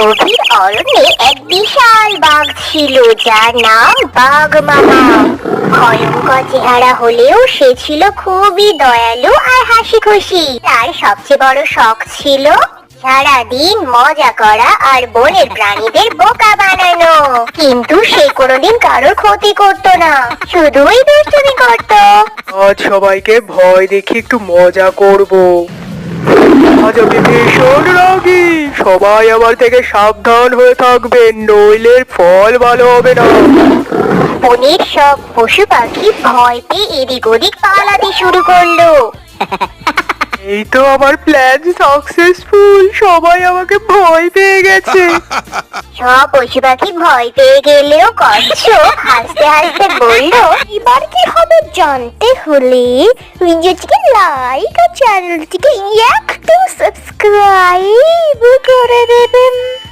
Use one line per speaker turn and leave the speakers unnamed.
গভীর অরণ্যে এক বিশাল বাঘ ছিল, যার নাম বাঘ মামা। ভয়ঙ্কর চেহারা হলেও সে ছিল খুবই দয়ালু আর হাসি খুশি তার সবচেয়ে বড় শখ ছিল সারাদিন মজা করা আর বনের প্রাণীদের বোকা বানানো। কিন্তু সে কোনোদিন কারোর ক্ষতি করতো না, শুধুই দুষ্টুমি করতো।
আজ সবাইকে ভয় দেখে একটু মজা করব। ভীষণ রাগি সবাই আমার থেকে সাবধান হয়ে থাকবেন নইলে ফল ভালো হবে না।
বনের সব পশু পাখি ভয় পেয়ে এদিক ওদিক পালাতে শুরু করল।
এই তো আমার প্ল্যান সাকসেসফুল সবাই আমাকে ভয় পেয়ে গেছে।
সব পশু পাখি ভয় পেয়ে গেলেও কচ্ছপ হাসতে হাসতে বলল এবার কি হবে জানতে হলে? ভিডিওটিকে লাইক আর চ্যানেলটিকে একটু সাবস্ক্রাইব